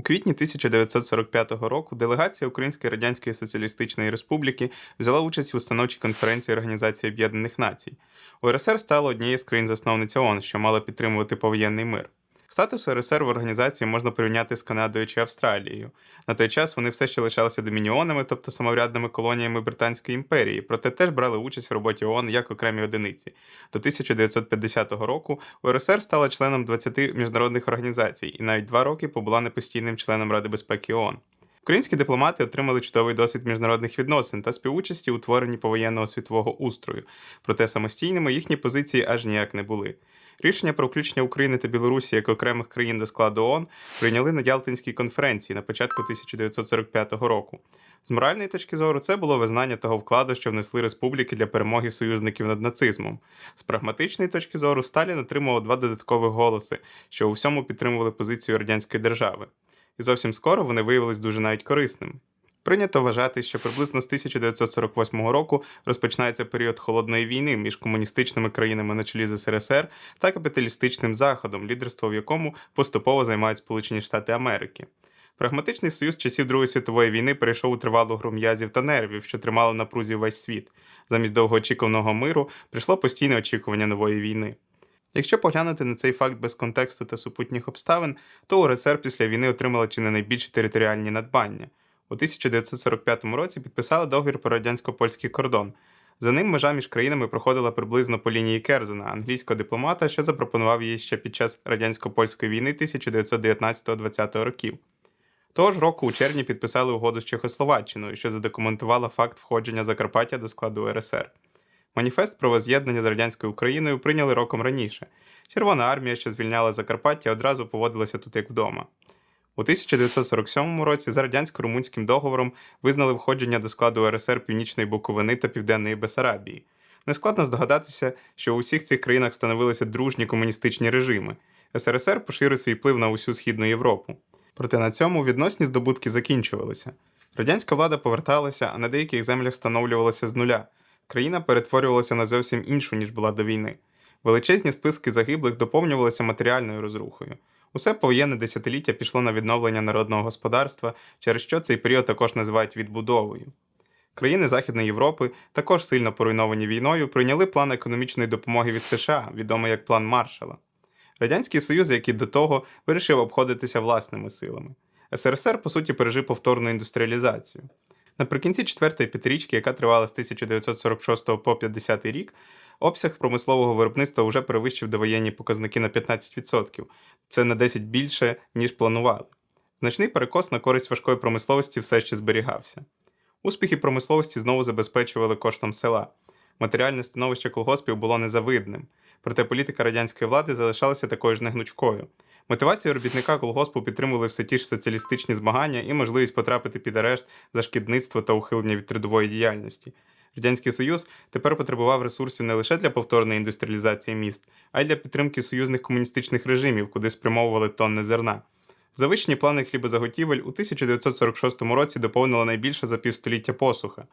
У квітні 1945 року делегація Української Радянської Соціалістичної Республіки взяла участь в установчій конференції Організації Об'єднаних Націй. УРСР стала однією з країн-засновниць ООН, що мала підтримувати повоєнний мир. Статус РСР в організації можна порівняти з Канадою чи Австралією. На той час вони все ще лишалися домініонами, тобто самоврядними колоніями Британської імперії, проте теж брали участь в роботі ООН як окремі одиниці. До 1950 року УРСР стала членом 20 міжнародних організацій і навіть два роки побула непостійним членом Ради безпеки ООН. Українські дипломати отримали чудовий досвід міжнародних відносин та співучасті у творенні повоєнного світового устрою, проте самостійними їхні позиції аж ніяк не були. Рішення про включення України та Білорусі як окремих країн до складу ООН прийняли на Ялтинській конференції на початку 1945 року. З моральної точки зору, це було визнання того вкладу, що внесли республіки для перемоги союзників над нацизмом. З прагматичної точки зору, Сталін отримував два додаткових голоси, що у всьому підтримували позицію радянської держави. І зовсім скоро вони виявились дуже навіть корисними. Прийнято вважати, що приблизно з 1948 року розпочинається період холодної війни між комуністичними країнами на чолі з СРСР та капіталістичним Заходом, лідерство в якому поступово займають Сполучені Штати Америки. Прагматичний союз часів Другої світової війни перейшов у тривалу гру м'язів та нервів, що тримали напрузі весь світ. Замість довгоочікуваного миру прийшло постійне очікування нової війни. Якщо поглянути на цей факт без контексту та супутніх обставин, то УРСР після війни отримала чи не найбільші територіальні надбання. У 1945 році підписали договір про радянсько-польський кордон. За ним межа між країнами проходила приблизно по лінії Керзена, англійського дипломата, що запропонував її ще під час радянсько-польської війни 1919-20 років. Того ж року у червні підписали угоду з Чехословаччиною, що задокументувала факт входження Закарпаття до складу РСР. Маніфест про воз'єднання з радянською Україною прийняли роком раніше. Червона армія, що звільняла Закарпаття, одразу поводилася тут як вдома. У 1947 році за радянсько-румунським договором визнали входження до складу РСР Північної Буковини та Південної Бесарабії. Нескладно здогадатися, що у всіх цих країнах встановилися дружні комуністичні режими. СРСР поширив свій вплив на усю Східну Європу. Проте на цьому відносні здобутки закінчувалися. Радянська влада поверталася, а на деяких землях встановлювалася з нуля. Країна перетворювалася на зовсім іншу, ніж була до війни. Величезні списки загиблих доповнювалися матеріальною розрухою. Усе повоєнне десятиліття пішло на відновлення народного господарства, через що цей період також називають відбудовою. Країни Західної Європи, також сильно поруйновані війною, прийняли план економічної допомоги від США, відомий як план Маршала. Радянський Союз, як і до того, вирішив обходитися власними силами. СРСР, по суті, пережив повторну індустріалізацію. Наприкінці четвертої п'ятирічки, яка тривала з 1946 по 50 рік, обсяг промислового виробництва вже перевищив довоєнні показники на 15%. Це на 10 більше, ніж планували. Значний перекос на користь важкої промисловості все ще зберігався. Успіхи промисловості знову забезпечували коштом села. Матеріальне становище колгоспів було незавидним, проте політика радянської влади залишалася такою ж негнучкою. Мотивацію робітника колгоспу підтримували все ті ж соціалістичні змагання і можливість потрапити під арешт за шкідництво та ухилення від трудової діяльності. Радянський Союз тепер потребував ресурсів не лише для повторної індустріалізації міст, а й для підтримки союзних комуністичних режимів, куди спрямовували тонни зерна. Завищені плани хлібозаготівель у 1946 році доповнила найбільша за півстоліття посуха.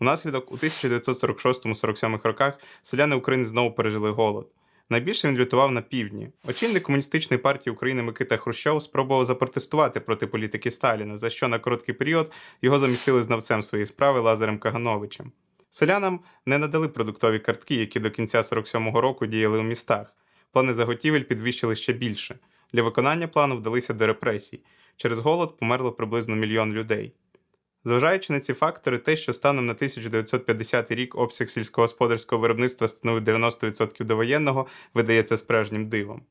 Унаслідок у 1946-47 роках селяни України знову пережили голод. Найбільше він лютував на півдні. Очільник комуністичної партії України Микита Хрущов спробував запротестувати проти політики Сталіна, за що на короткий період його замістили знавцем своєї справи Лазарем Кагановичем. Селянам не надали продуктові картки, які до кінця 47-го року діяли у містах. Плани заготівель підвищили ще більше. Для виконання плану вдалися до репресій. Через голод померло приблизно мільйон людей. Зважаючи на ці фактори, те, що станом на 1950 рік обсяг сільськогосподарського виробництва становив 90% довоєнного, видається справжнім дивом.